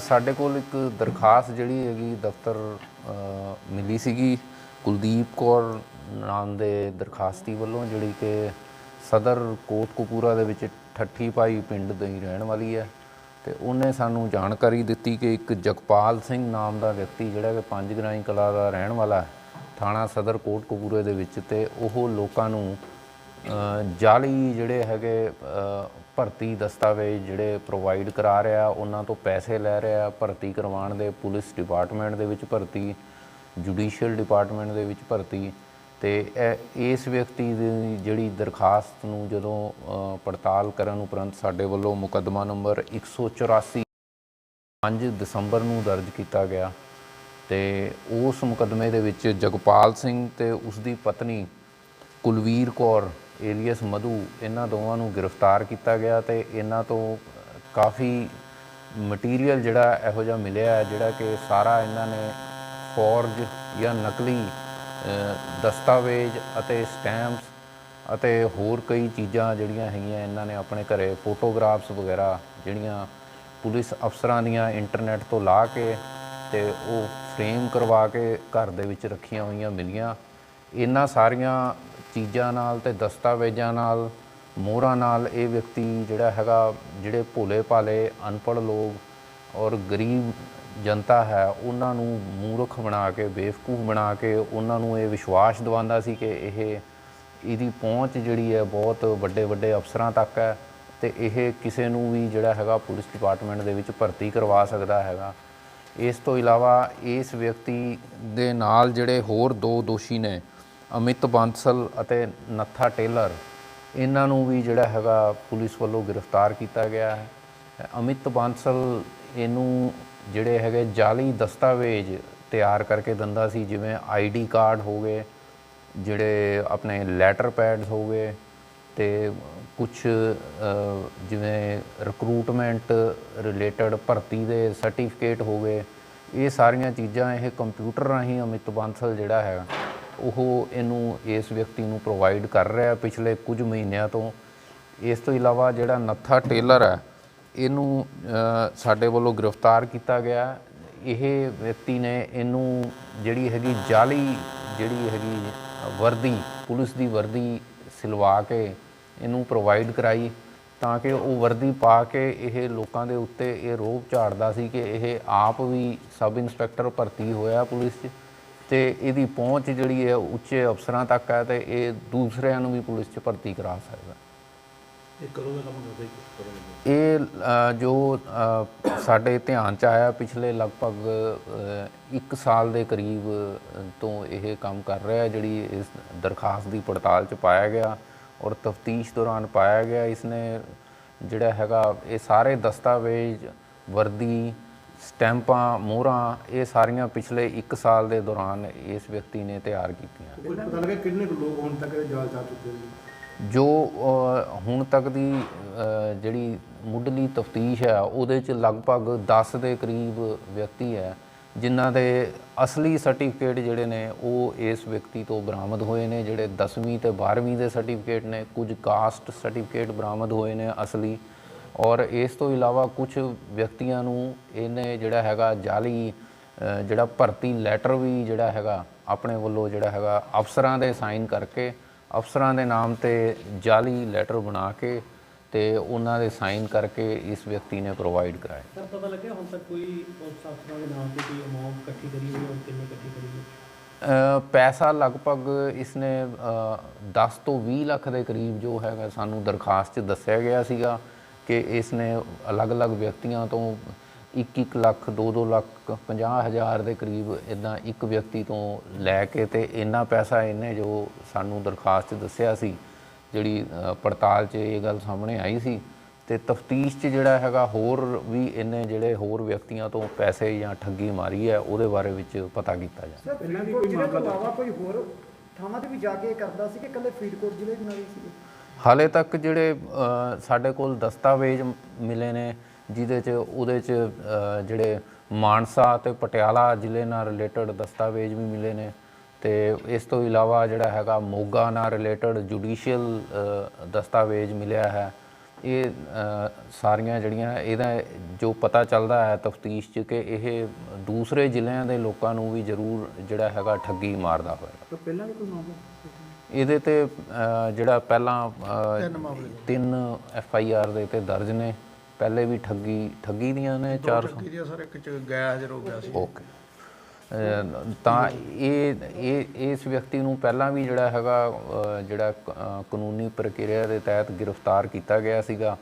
ਸਾਡੇ ਕੋਲ ਇੱਕ ਦਰਖਾਸਤ ਜਿਹੜੀ ਹੈਗੀ ਦਫ਼ਤਰ ਮਿਲੀ ਸੀਗੀ ਕੁਲਦੀਪ ਕੌਰ ਨਾਮ ਦੇ ਦਰਖਾਸਤੀ ਵੱਲੋਂ, ਜਿਹੜੀ ਕਿ ਸਦਰ ਕੋਟਕਪੂਰਾ ਦੇ ਵਿੱਚ ਠੱਠੀ ਭਾਈ ਪਿੰਡ ਦੀ ਰਹਿਣ ਵਾਲੀ ਹੈ। ਤੇ ਉਹਨੇ ਸਾਨੂੰ ਜਾਣਕਾਰੀ ਦਿੱਤੀ ਕਿ ਇੱਕ ਜਗਪਾਲ ਸਿੰਘ ਨਾਮ ਦਾ ਵਿਅਕਤੀ ਜਿਹੜਾ ਕਿ ਪੰਜ ਗ੍ਰਾਈ ਕਲਾ ਦਾ ਰਹਿਣ ਵਾਲਾ ਥਾਣਾ ਸਦਰ ਕੋਟਕਪੂਰੇ ਦੇ ਵਿੱਚ, ਤੇ ਉਹ ਲੋਕਾਂ ਨੂੰ ਜਾਲੀ ਜਿਹੜੇ ਹੈਗੇ ਭਰਤੀ ਦਸਤਾਵੇਜ਼ ਜਿਹੜੇ ਪ੍ਰੋਵਾਈਡ ਕਰਾ ਰਿਹਾ, ਉਹਨਾਂ ਤੋਂ ਪੈਸੇ ਲੈ ਰਿਹਾ, ਭਰਤੀ ਕਰਵਾਉਣ ਦੇ ਪੁਲਿਸ ਡਿਪਾਰਟਮੈਂਟ ਦੇ ਵਿੱਚ ਭਰਤੀ ਜੁਡੀਸ਼ੀਅਲ ਡਿਪਾਰਟਮੈਂਟ ਦੇ ਵਿੱਚ ਭਰਤੀ। ਤੇ ਇਹ- ਇਸ ਵਿਅਕਤੀ ਦੀ ਜਿਹੜੀ ਦਰਖਾਸਤ ਨੂੰ ਜਦੋਂ ਪੜਤਾਲ ਕਰਨ ਉਪਰੰਤ ਸਾਡੇ ਵੱਲੋਂ ਮੁਕੱਦਮਾ ਨੰਬਰ 184 5 ਦਸੰਬਰ ਨੂੰ ਦਰਜ ਕੀਤਾ ਗਿਆ। ਤੇ ਉਸ ਮੁਕੱਦਮੇ ਦੇ ਵਿੱਚ ਜਗਪਾਲ ਸਿੰਘ ਤੇ ਉਸ ਦੀ ਪਤਨੀ ਕੁਲਵੀਰ ਕੌਰ ਏਲੀਅਸ ਮਧੂ, ਇਹਨਾਂ ਦੋਵਾਂ ਨੂੰ ਗ੍ਰਿਫਤਾਰ ਕੀਤਾ ਗਿਆ ਤੇ ਇਹਨਾਂ ਤੋਂ ਕਾਫੀ ਮਟੀਰੀਅਲ ਜਿਹੜਾ ਇਹੋ ਜਿਹਾ ਮਿਲਿਆ ਜਿਹੜਾ ਕਿ ਸਾਰਾ ਇਹਨਾਂ ਨੇ ਫੋਰਜ ਜਾਂ ਨਕਲੀ ਦਸਤਾਵੇਜ਼ ਅਤੇ ਸਟੈਂਪਸ ਅਤੇ ਹੋਰ ਕਈ ਚੀਜ਼ਾਂ ਜਿਹੜੀਆਂ ਹੈਗੀਆਂ ਇਹਨਾਂ ਨੇ ਆਪਣੇ ਘਰੇ ਫੋਟੋਗ੍ਰਾਫਸ ਵਗੈਰਾ ਜਿਹੜੀਆਂ ਪੁਲਿਸ ਅਫਸਰਾਂ ਦੀਆਂ ਇੰਟਰਨੈਟ ਤੋਂ ਲਾ ਕੇ ਤੇ ਉਹ ਫਰੇਮ ਕਰਵਾ ਕੇ ਘਰ ਦੇ ਵਿੱਚ ਰੱਖੀਆਂ ਹੋਈਆਂ ਮਿਲੀਆਂ। ਇਹਨਾਂ ਸਾਰੀਆਂ ਚੀਜ਼ਾਂ ਨਾਲ ਤੇ ਦਸਤਾਵੇਜ਼ਾਂ ਨਾਲ, ਮੋਹਰਾਂ ਨਾਲ ਇਹ ਵਿਅਕਤੀ ਜਿਹੜਾ ਹੈਗਾ, ਜਿਹੜੇ ਭੋਲੇ ਭਾਲੇ, ਅਨਪੜ੍ਹ ਲੋਕ ਔਰ ਗਰੀਬ ਜਨਤਾ ਹੈ, ਉਹਨਾਂ ਨੂੰ ਮੂਰਖ ਬਣਾ ਕੇ, ਬੇਵਕੂਫ ਬਣਾ ਕੇ ਉਹਨਾਂ ਨੂੰ ਇਹ ਵਿਸ਼ਵਾਸ ਦਿਵਾਉਂਦਾ ਸੀ ਕਿ ਇਹ ਇਹਦੀ ਪਹੁੰਚ ਜਿਹੜੀ ਹੈ ਬਹੁਤ ਵੱਡੇ ਵੱਡੇ ਅਫਸਰਾਂ ਤੱਕ ਹੈ ਤੇ ਇਹ ਕਿਸੇ ਨੂੰ ਵੀ ਜਿਹੜਾ ਹੈਗਾ ਪੁਲਿਸ ਡਿਪਾਰਟਮੈਂਟ ਦੇ ਵਿੱਚ ਭਰਤੀ ਕਰਵਾ ਸਕਦਾ ਹੈਗਾ। ਇਸ ਤੋਂ ਇਲਾਵਾ ਇਸ ਵਿਅਕਤੀ ਦੇ ਨਾਲ ਜਿਹੜੇ ਹੋਰ ਦੋ ਦੋਸ਼ੀ ਨੇ ਅਮਿਤ ਬਾਂਸਲ ਅਤੇ ਨੱਥਾ ਟੇਲਰ, ਇਹਨਾਂ ਨੂੰ ਵੀ ਜਿਹੜਾ ਹੈਗਾ ਪੁਲਿਸ ਵੱਲੋਂ ਗ੍ਰਿਫਤਾਰ ਕੀਤਾ ਗਿਆ ਹੈ। ਅਮਿਤ ਬਾਂਸਲ ਇਹਨੂੰ ਜਿਹੜੇ ਹੈਗੇ ਜਾਲੀ ਦਸਤਾਵੇਜ਼ ਤਿਆਰ ਕਰਕੇ ਦਿੰਦਾ ਸੀ, ਜਿਵੇਂ ਆਈਡੀ ਕਾਰਡ ਹੋ ਗਏ, ਜਿਹੜੇ ਆਪਣੇ ਲੈਟਰ ਪੈਡਸ ਹੋ ਗਏ ਤੇ ਕੁਝ ਜਿਵੇਂ ਰਿਕਰੂਟਮੈਂਟ ਰਿਲੇਟਡ ਭਰਤੀ ਦੇ ਸਰਟੀਫਿਕੇਟ ਹੋ ਗਏ। ਇਹ ਸਾਰੀਆਂ ਚੀਜ਼ਾਂ ਇਹ ਕੰਪਿਊਟਰ ਰਾਹੀਂ ਅਮਿਤ ਬਾਂਸਲ ਜਿਹੜਾ ਹੈਗਾ ਉਹ ਇਹਨੂੰ ਇਸ ਵਿਅਕਤੀ ਨੂੰ ਪ੍ਰੋਵਾਈਡ ਕਰ ਰਿਹਾ ਪਿਛਲੇ ਕੁਝ ਮਹੀਨਿਆਂ ਤੋਂ। ਇਸ ਤੋਂ ਇਲਾਵਾ ਜਿਹੜਾ ਨੱਥਾ ਟੇਲਰ ਹੈ, ਇਹਨੂੰ ਸਾਡੇ ਵੱਲੋਂ ਗ੍ਰਿਫਤਾਰ ਕੀਤਾ ਗਿਆ ਇਹ ਵਿਅਕਤੀ ਨੇ ਇਹਨੂੰ ਜਿਹੜੀ ਹੈਗੀ ਜਾਲੀ, ਜਿਹੜੀ ਹੈਗੀ ਵਰਦੀ, ਪੁਲਿਸ ਦੀ ਵਰਦੀ ਸਿਲਵਾ ਕੇ ਇਹਨੂੰ ਪ੍ਰੋਵਾਈਡ ਕਰਾਈ ਤਾਂ ਕਿ ਉਹ ਵਰਦੀ ਪਾ ਕੇ ਇਹ ਲੋਕਾਂ ਦੇ ਉੱਤੇ ਇਹ ਰੋਪ ਝਾੜਦਾ ਸੀ ਕਿ ਇਹ ਆਪ ਵੀ ਸਬ ਇੰਸਪੈਕਟਰ ਭਰਤੀ ਹੋਇਆ ਪੁਲਿਸ 'ਚ। ਤੇ ਇਹਦੀ ਪਹੁੰਚ ਜਿਹੜੀ ਹੈ ਉੱਚੇ ਅਫਸਰਾਂ ਤੱਕ ਹੈ ਤੇ ਇਹ ਦੂਸਰਿਆਂ ਨੂੰ ਵੀ ਪੁਲਿਸ 'ਚ ਭਰਤੀ ਕਰਾ ਸਕਦਾ ਇਹ ਜੋ? ਸਾਡੇ ਧਿਆਨ ਚ ਆਇਆ ਪਿਛਲੇ ਲਗਭਗ 1 ਸਾਲ ਦੇ ਕਰੀਬ ਤੋਂ ਇਹ ਕੰਮ ਕਰ ਰਿਹਾ ਜਿਹੜੀ ਇਸ ਦਰਖਾਸਤ ਦੀ ਪੜਤਾਲ ਚ ਪਾਇਆ ਗਿਆ ਔਰ ਤਫਤੀਸ਼ ਦੌਰਾਨ ਪਾਇਆ ਗਿਆ। ਇਸਨੇ ਜਿਹੜਾ ਹੈਗਾ ਇਹ ਸਾਰੇ ਦਸਤਾਵੇਜ਼ ਵਰਦੀ ਸਟੈਂਪਾਂ ਮੋਹਰਾਂ ਇਹ ਸਾਰੀਆਂ ਪਿਛਲੇ 1 ਸਾਲ ਦੇ ਦੌਰਾਨ ਇਸ ਵਿਅਕਤੀ ਨੇ ਤਿਆਰ ਕੀਤੀਆਂ। ਕੁਝ ਪਤਾ ਲੱਗਾ ਕਿੰਨੇ ਕੁ ਲੋਕ ਹੁਣ ਤੱਕ ਇਹਦੇ ਜਾਲ ਜਾ ਚੁੱਕੇ ਨੇ? ਜੋ ਅ, ਹੁਣ ਤੱਕ ਦੀ ਜਿਹੜੀ ਮੁੱਢਲੀ ਤਫਤੀਸ਼ ਹੈ ਉਹਦੇ ਚ ਲਗਭਗ 10 ਦੇ ਕਰੀਬ ਵਿਅਕਤੀ ਹੈ ਜਿਨ੍ਹਾਂ ਦੇ ਅਸਲੀ ਸਰਟੀਫਿਕੇਟ ਜਿਹੜੇ ਨੇ ਉਹ ਇਸ ਵਿਅਕਤੀ ਤੋਂ ਬਰਾਮਦ ਹੋਏ ਨੇ ਜਿਹੜੇ 10ਵੀਂ ਤੇ 12ਵੀਂ ਦੇ ਸਰਟੀਫਿਕੇਟ ਨੇ ਕੁਝ ਕਾਸਟ ਸਰਟੀਫਿਕੇਟ ਬਰਾਮਦ ਹੋਏ ਨੇ ਅਸਲੀ। ਔਰ ਇਸ ਤੋਂ ਇਲਾਵਾ ਕੁਝ ਵਿਅਕਤੀਆਂ ਨੂੰ ਇਹਨੇ ਜਿਹੜਾ ਹੈਗਾ ਜਾਲੀ ਜਿਹੜਾ ਭਰਤੀ ਲੈਟਰ ਵੀ ਜਿਹੜਾ ਹੈਗਾ ਆਪਣੇ ਵੱਲੋਂ ਜਿਹੜਾ ਹੈਗਾ ਅਫਸਰਾਂ ਦੇ ਸਾਈਨ ਕਰਕੇ ਅਫਸਰਾਂ ਦੇ ਨਾਮ ਤੇ ਜਾਲੀ ਲੈਟਰ ਬਣਾ ਕੇ ਤੇ ਉਹਨਾਂ ਦੇ ਸਾਈਨ ਕਰਕੇ ਇਸ ਵਿਅਕਤੀ ਨੇ ਪ੍ਰੋਵਾਈਡ ਕਰਾਏ ਸਰ ਪਤਾ ਲੱਗਿਆ ਹੁਣ ਤੱਕ ਕੋਈ ਉਸ ਅਫਸਰਾਂ ਦੇ ਨਾਮ ਤੇ ਕੋਈ ਅਮਾਉਂਟ ਇਕੱਠੀ ਕਰੀ ਹੋਈ ਔਰ ਕਿੰਨੀ ਇਕੱਠੀ ਕਰੀ ਹੋਈ ਪੈਸਾ ਲਗਭਗ ਇਸਨੇ ਅ, 10 ਤੋਂ 20 ਲੱਖ ਦੇ ਕਰੀਬ ਜੋ ਹੈਗਾ ਸਾਨੂੰ ਦਰਖਾਸਤ 'ਚ ਦੱਸਿਆ ਗਿਆ ਸੀਗਾ। ਕਿ ਇਸਨੇ ਅਲੱਗ-ਅਲੱਗ ਵਿਅਕਤੀਆਂ ਤੋਂ 1-1 ਲੱਖ 2-2 ਲੱਖ 50 ਹਜ਼ਾਰ ਦੇ ਕਰੀਬ ਇਦਾਂ ਇੱਕ ਵਿਅਕਤੀ ਤੋਂ ਲੈ ਕੇ ਤੇ ਇੰਨਾ ਪੈਸਾ ਇਹਨੇ ਜੋ ਸਾਨੂੰ ਦਰਖਾਸਤ 'ਚ ਦੱਸਿਆ ਸੀ ਜਿਹੜੀ ਪੜਤਾਲ 'ਚ ਇਹ ਗੱਲ ਸਾਹਮਣੇ ਆਈ ਸੀ ਤੇ ਤਫਤੀਸ਼ 'ਚ ਜਿਹੜਾ ਹੈਗਾ ਹੋਰ ਵੀ ਇਹਨੇ ਜਿਹੜੇ ਹੋਰ ਵਿਅਕਤੀਆਂ ਤੋਂ ਪੈਸੇ ਜਾਂ ਠੱਗੀ ਮਾਰੀ ਹੈ ਉਹਦੇ ਬਾਰੇ ਵਿੱਚ ਪਤਾ ਕੀਤਾ ਜਾ ਸਰ ਫਰੀਦਕੋਟ ਜ਼ਿਲ੍ਹੇ ਤੋਂ ਇਲਾਵਾ ਕੋਈ ਹੋਰ ਥਾਵਾਂ ਤੇ ਵੀ ਜਾ ਕੇ ਕਰਦਾ ਸੀ ਕਿ ਇਕੱਲੇ ਫਰੀਦਕੋਟ ਜ਼ਿਲ੍ਹੇ ਦੇ ਨਾਲ ਹੀ ਸੀ ਹਾਲੇ ਤੱਕ ਜਿਹੜੇ ਸਾਡੇ ਕੋਲ ਦਸਤਾਵੇਜ਼ ਮਿਲੇ ਨੇ, ਜਿਹਦੇ 'ਚ, ਉਹਦੇ 'ਚ ਜਿਹੜੇ ਮਾਨਸਾ ਤੇ ਪਟਿਆਲਾ ਜ਼ਿਲ੍ਹੇ ਨਾਲ ਰਿਲੇਟਡ ਦਸਤਾਵੇਜ਼ ਵੀ ਮਿਲੇ ਨੇ ਤੇ ਇਸ ਤੋਂ ਇਲਾਵਾ ਜਿਹੜਾ ਹੈਗਾ ਮੋਗਾ ਨਾਲ ਰਿਲੇਟਡ ਜੁਡੀਸ਼ੀਅਲ ਦਸਤਾਵੇਜ਼ ਮਿਲਿਆ ਹੈ। ਇਹ ਸਾਰੀਆਂ ਜਿਹੜੀਆਂ, ਇਹਦਾ ਜੋ ਪਤਾ ਚੱਲਦਾ ਹੈ ਤਫਤੀਸ਼ 'ਚ ਕਿ ਇਹ ਦੂਸਰੇ ਜ਼ਿਲ੍ਹਿਆਂ ਦੇ ਲੋਕਾਂ ਨੂੰ ਵੀ ਜ਼ਰੂਰ ਜਿਹੜਾ ਹੈਗਾ ਠੱਗੀ ਮਾਰਦਾ ਹੋਏਗਾ ਪਹਿਲਾਂ ਵੀ ਕੋਈ ਮਾਮਲਾ ਇਹਦੇ ਤੇ ਜਿਹੜਾ ਪਹਿਲਾਂ ਤਿੰਨ ਐਫ ਆਈ ਆਰ ਦੇ ਤੇ ਦਰਜ ਨੇ। ਪਹਿਲੇ ਵੀ ਠੱਗੀ ਠੱਗੀ ਦੀਆਂ ਨੇ 400 ਕਿਹਦੀ ਸਰ ਇੱਕ ਚ ਗਿਆ ਹਾਜ਼ਰ ਹੋ ਗਿਆ ਸੀ। ਓਕੇ। ਤਾਂ ਇਹ ਇਹ ਇਸ ਵਿਅਕਤੀ ਨੂੰ ਪਹਿਲਾਂ ਵੀ ਜਿਹੜਾ ਹੈਗਾ ਜਿਹੜਾ ਕਾਨੂੰਨੀ ਪ੍ਰਕਿਰਿਆ ਦੇ ਤਹਿਤ ਗ੍ਰਿਫਤਾਰ ਕੀਤਾ ਗਿਆ ਸੀਗਾ।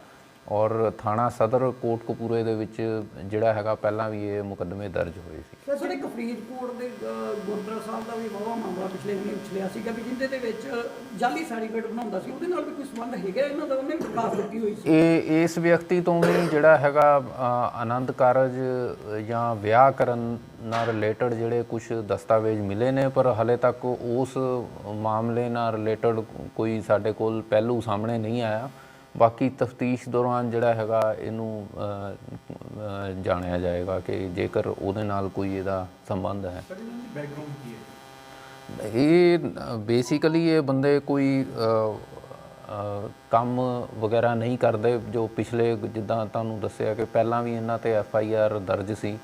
ਔਰ ਥਾਣਾ ਸਦਰ ਕੋਟਕਪੂਰੇ ਦੇ ਵਿੱਚ ਜਿਹੜਾ ਹੈਗਾ ਪਹਿਲਾਂ ਵੀ ਇਹ ਮੁਕੱਦਮੇ ਦਰਜ ਹੋਏ ਸੀ। ਫਰੀਦਕੋਟ ਦੇ ਗੁਰਦੁਆਰਾ ਸਾਹਿਬ ਦਾ ਵੀ ਵਾਵਾ ਮਾਮਲਾ ਪਿਛਲੇ ਦਿਨੀ ਉਛਲਿਆ ਸੀਗਾ ਵੀ ਜਿੰਦੇ ਦੇ ਵਿੱਚ ਜਾਲੀ ਸਰਟੀਫਿਕੇਟ ਬਣਾਉਂਦਾ ਸੀ, ਉਹਦੇ ਨਾਲ ਵੀ ਕੋਈ ਸੰਬੰਧ ਹੈਗਾ? ਇਹਨਾਂ ਦਾ ਉਹਨੇ ਦਰਖਾਸਤ ਦਿੱਤੀ ਹੋਈ ਸੀ। ਇਹ, ਇਸ ਵਿਅਕਤੀ ਤੋਂ ਵੀ ਜਿਹੜਾ ਹੈਗਾ ਆਨੰਦ ਕਾਰਜ ਜਾਂ ਵਿਆਹ ਕਰਨ ਨਾਲ ਰਿਲੇਟਡ ਜਿਹੜੇ ਕੁਝ ਦਸਤਾਵੇਜ਼ ਮਿਲੇ ਨੇ, ਪਰ ਹਲੇ ਤੱਕ ਉਸ ਮਾਮਲੇ ਨਾਲ ਰਿਲੇਟਡ ਕੋਈ ਸਾਡੇ ਕੋਲ ਪਹਿਲੂ ਸਾਹਮਣੇ ਨਹੀਂ ਆਇਆ। ਬਾਕੀ ਤਫਤੀਸ਼ ਦੌਰਾਨ ਜਿਹੜਾ ਹੈਗਾ ਇਹਨੂੰ ਜਾਣਿਆ ਜਾਏਗਾ ਕਿ ਜੇਕਰ ਉਹਦੇ ਨਾਲ ਕੋਈ ਇਹਦਾ ਸੰਬੰਧ ਹੈ। ਇਹ ਬੇਸਿਕਲੀ ਇਹ ਬੰਦੇ ਕੋਈ ਕੰਮ ਵਗੈਰਾ ਨਹੀਂ ਕਰਦੇ ਜੋ ਪਿਛਲੇ ਜਿੱਦਾਂ ਤੁਹਾਨੂੰ ਦੱਸਿਆ ਕਿ ਪਹਿਲਾਂ ਵੀ ਇਹਨਾਂ ਤੇ ਐਫ ਆਈ ਆਰ ਦਰਜ ਸੀ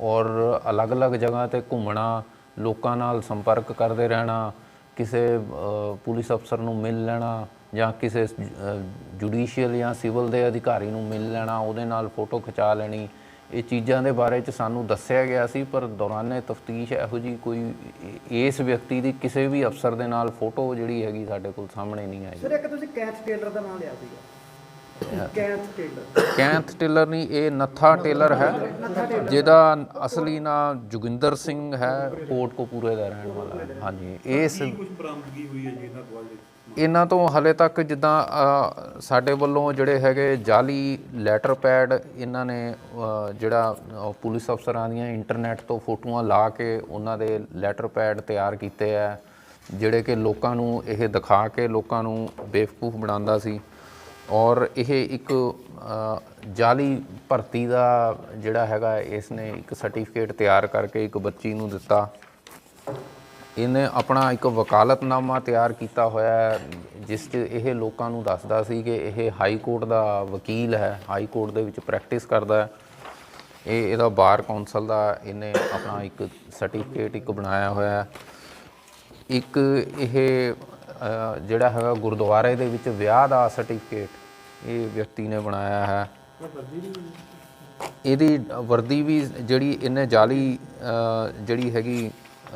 ਔਰ ਅਲੱਗ-ਅਲੱਗ ਜਗ੍ਹਾ ਤੇ ਘੁੰਮਣਾ ਲੋਕਾਂ ਨਾਲ ਸੰਪਰਕ ਕਰਦੇ ਰਹਿਣਾ ਕਿਸੇ ਪੁਲਿਸ ਅਫਸਰ ਨੂੰ ਮਿਲ ਲੈਣਾ ਜਾਂ ਕਿਸੇ ਜੁਡੀਸ਼ੀਅਲ ਜਾਂ ਸਿਵਲ ਦੇ ਅਧਿਕਾਰੀ ਨੂੰ ਮਿਲ ਲੈਣਾ ਉਹਦੇ ਨਾਲ ਫੋਟੋ ਖਿਚਾ ਲੈਣੀ ਇਹ ਚੀਜ਼ਾਂ ਦੇ ਬਾਰੇ ਚ ਸਾਨੂੰ ਦੱਸਿਆ ਗਿਆ ਸੀ ਪਰ ਦੌਰਾਨੇ ਤਫਤੀਸ਼ ਇਹੋ ਜੀ ਕੋਈ ਇਸ ਵਿਅਕਤੀ ਦੀ ਕਿਸੇ ਵੀ ਅਫਸਰ ਦੇ ਨਾਲ ਫੋਟੋ ਜਿਹੜੀ ਹੈਗੀ ਸਾਡੇ ਕੋਲ ਸਾਹਮਣੇ ਨਹੀਂ ਆਈ। ਸਰ ਇੱਕ ਤੁਸੀਂ ਕੈਥ ਟੇਲਰ ਦਾ ਨਾਮ ਲਿਆ ਸੀਗਾ। Cath tailor. ਕੈਂਥ ਟੇਲਰ ਨਹੀਂ ਇਹ ਨੱਥਾ ਟੇਲਰ ਹੈ ਜਿਹਦਾ ਅਸਲੀ ਨਾਮ ਜੋਗਿੰਦਰ ਸਿੰਘ ਹੈ ਕੋਟਕਪੂਰੇ ਦਾ ਰਹਿਣ ਵਾਲਾ ਹੈ। ਹਾਂਜੀ ਇਸ ਇਹਨਾਂ ਇਹਨਾਂ ਤੋਂ ਹਲੇ ਤੱਕ ਜਿੱਦਾਂ ਸਾਡੇ ਵੱਲੋਂ ਜਿਹੜੇ ਹੈਗੇ ਜਾਲੀ ਲੈਟਰ ਪੈਡ ਇਹਨਾਂ ਨੇ ਜਿਹੜਾ ਪੁਲਿਸ ਅਫਸਰਾਂ ਦੀਆਂ ਇੰਟਰਨੈਟ ਤੋਂ ਫੋਟੋਆਂ ਲਾ ਕੇ ਉਹਨਾਂ ਦੇ ਲੈਟਰ ਪੈਡ ਤਿਆਰ ਕੀਤੇ ਆ ਜਿਹੜੇ ਕਿ ਲੋਕਾਂ ਨੂੰ ਇਹ ਦਿਖਾ ਕੇ ਲੋਕਾਂ ਨੂੰ ਬੇਵਕੂਫ ਬਣਾਉਂਦਾ ਸੀ। ਔਰ ਇਹ ਇੱਕ ਅ, ਜਾਲੀ ਭਰਤੀ ਦਾ ਜਿਹੜਾ ਹੈਗਾ ਇਸ ਨੇ ਇੱਕ ਸਰਟੀਫਿਕੇਟ ਤਿਆਰ ਕਰਕੇ ਇੱਕ ਬੱਚੀ ਨੂੰ ਦਿੱਤਾ। ਇਹਨੇ ਆਪਣਾ ਇੱਕ ਵਕਾਲਤਨਾਮਾ ਤਿਆਰ ਕੀਤਾ ਹੋਇਆ ਹੈ, ਜਿਸ 'ਚ ਇਹ ਲੋਕਾਂ ਨੂੰ ਦੱਸਦਾ ਸੀ ਕਿ ਇਹ ਹਾਈ ਕੋਰਟ ਦਾ ਵਕੀਲ ਹੈ, ਹਾਈ ਕੋਰਟ ਦੇ ਵਿੱਚ ਪ੍ਰੈਕਟਿਸ ਕਰਦਾ ਹੈ। ਇਹ, ਇਹਦਾ ਬਾਰ ਕੌਂਸਲ ਦਾ ਇਹਨੇ ਆਪਣਾ ਇੱਕ ਸਰਟੀਫਿਕੇਟ ਇੱਕ ਬਣਾਇਆ ਹੋਇਆ ਹੈ। ਇੱਕ ਇਹ ਜਿਹੜਾ ਹੈਗਾ ਗੁਰਦੁਆਰੇ ਦੇ ਵਿੱਚ ਵਿਆਹ ਦਾ ਸਰਟੀਫਿਕੇਟ ਇਹ ਵਿਅਕਤੀ ਨੇ ਬਣਾਇਆ ਹੈ। ਇਹਦੀ ਵਰਦੀ ਵੀ ਜਿਹੜੀ ਇਹਨੇ ਜਾਲੀ ਜਿਹੜੀ ਹੈਗੀ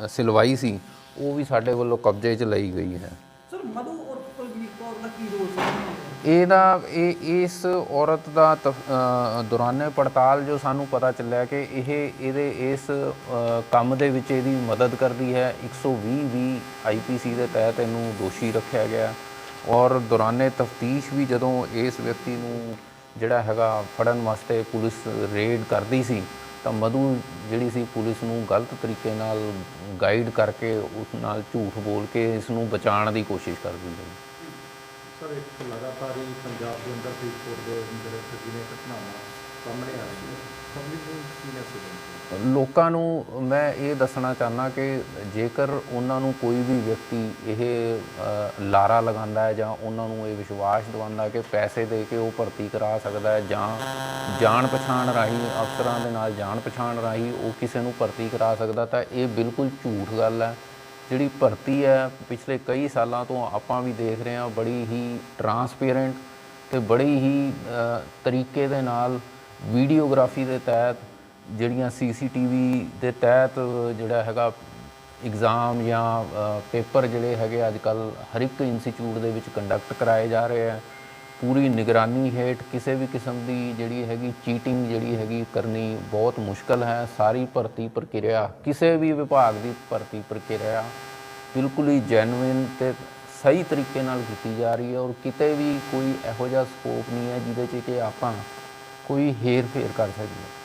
ਸਿਲਵਾਈ ਸੀ ਉਹ ਵੀ ਸਾਡੇ ਵੱਲੋਂ ਕਬਜ਼ੇ 'ਚ ਲਈ ਗਈ ਹੈ। ਸਰ ਮਧੂ ਔਰ ਕੁਲਜੀਤ ਕੌਰ ਦਾ ਕੀ ਰੋਲ ਸੀ? ਇਹਦਾ ਇਹ ਇਸ ਔਰਤ ਦਾ ਦੌਰਾਨੇ ਪੜਤਾਲ ਜੋ ਸਾਨੂੰ ਪਤਾ ਚੱਲਿਆ ਕਿ ਇਹ ਇਹਦੇ ਇਸ ਕੰਮ ਦੇ ਵਿੱਚ ਇਹਦੀ ਮਦਦ ਕਰਦੀ ਹੈ। 120 ਵੀ ਆਈਪੀਸੀ ਦੇ ਤਹਿਤ ਇਹਨੂੰ ਦੋਸ਼ੀ ਰੱਖਿਆ ਗਿਆ। ਔਰ ਦੌਰਾਨੇ ਤਫਤੀਸ਼ ਵੀ ਜਦੋਂ ਇਸ ਵਿਅਕਤੀ ਨੂੰ ਜਿਹੜਾ ਹੈਗਾ ਫੜਨ ਵਾਸਤੇ ਪੁਲਿਸ ਰੇਡ ਕਰਦੀ ਸੀ ਤਾਂ ਮਧੂ ਜਿਹੜੀ ਸੀ ਪੁਲਿਸ ਨੂੰ ਗਲਤ ਤਰੀਕੇ ਨਾਲ ਗਾਈਡ ਕਰਕੇ ਉਸ ਨਾਲ ਝੂਠ ਬੋਲ ਕੇ ਇਸ ਨੂੰ ਬਚਾਉਣ ਦੀ ਕੋਸ਼ਿਸ਼ ਕਰਦੀ ਰਹੀ ਸਰ, ਇੱਕ ਲਗਾਤਾਰ ਹੀ ਪੰਜਾਬ ਦੇ ਅੰਦਰ ਫਰੀਦਕੋਟ ਦੇ ਜਿਹੜੇ ਠੱਗੀ ਘਟਨਾਵਾਂ ਸਾਹਮਣੇ ਆ ਰਹੀਆਂ ਪਬਲਿਕ ਨੂੰ ਕੀ ਮੈਸੇਜ ਲੋਕਾਂ ਨੂੰ ਮੈਂ ਇਹ ਦੱਸਣਾ ਚਾਹੁੰਦਾ ਕਿ ਜੇਕਰ ਉਹਨਾਂ ਨੂੰ ਕੋਈ ਵੀ ਵਿਅਕਤੀ ਇਹ ਲਾਰਾ ਲਗਾਉਂਦਾ ਹੈ ਜਾਂ ਉਹਨਾਂ ਨੂੰ ਇਹ ਵਿਸ਼ਵਾਸ ਦਿਵਾਉਂਦਾ ਕਿ ਪੈਸੇ ਦੇ ਕੇ ਉਹ ਭਰਤੀ ਕਰਾ ਸਕਦਾ ਹੈ ਜਾਂ ਜਾਣ ਪਛਾਣ ਰਾਹੀਂ, ਅਫਸਰਾਂ ਦੇ ਨਾਲ ਜਾਣ ਪਛਾਣ ਰਾਹੀਂ ਉਹ ਕਿਸੇ ਨੂੰ ਭਰਤੀ ਕਰਾ ਸਕਦਾ, ਤਾਂ ਇਹ ਬਿਲਕੁਲ ਝੂਠ ਗੱਲ ਹੈ। ਜਿਹੜੀ ਭਰਤੀ ਹੈ, ਪਿਛਲੇ ਕਈ ਸਾਲਾਂ ਤੋਂ ਆਪਾਂ ਵੀ ਦੇਖ ਰਹੇ ਹਾਂ, ਬੜੀ ਹੀ ਟਰਾਂਸਪੇਰੈਂਟ ਤੇ ਬੜੀ ਹੀ ਤਰੀਕੇ ਦੇ ਨਾਲ ਵੀਡੀਓਗ੍ਰਾਫੀ ਦੇ ਤਹਿਤ ਜਿਹੜੀਆਂ ਸੀਸੀਟੀਵੀ ਦੇ ਤਹਿਤ ਜਿਹੜਾ ਹੈਗਾ ਐਗਜ਼ਾਮ ਜਾਂ ਪੇਪਰ ਜਿਹੜੇ ਹੈਗੇ ਅੱਜ ਕੱਲ ਹਰ ਇੱਕ ਇੰਸਟੀਚਿਊਟ ਦੇ ਵਿੱਚ ਕੰਡਕਟ ਕਰਾਏ ਜਾ ਰਹੇ ਆ। ਪੂਰੀ ਨਿਗਰਾਨੀ ਹੇਠ ਕਿਸੇ ਵੀ ਕਿਸਮ ਦੀ ਜਿਹੜੀ ਹੈਗੀ ਚੀਟਿੰਗ ਜਿਹੜੀ ਹੈਗੀ ਕਰਨੀ ਬਹੁਤ ਮੁਸ਼ਕਲ ਹੈ। ਸਾਰੀ ਭਰਤੀ ਪ੍ਰਕਿਰਿਆ, ਕਿਸੇ ਵੀ ਵਿਭਾਗ ਦੀ ਭਰਤੀ ਪ੍ਰਕਿਰਿਆ ਬਿਲਕੁਲ ਹੀ ਜੈਨੂਇਨ ਤੇ ਸਹੀ ਤਰੀਕੇ ਨਾਲ ਕੀਤੀ ਜਾ ਰਹੀ ਹੈ ਔਰ ਕਿਤੇ ਵੀ ਕੋਈ ਇਹੋ ਜਿਹਾ ਸਕੋਪ ਨਹੀਂ ਹੈ ਜਿਹਦੇ 'ਚ ਕਿ ਆਪਾਂ ਕੋਈ ਹੇਰ ਫੇਰ ਕਰ ਸਕੀਏ।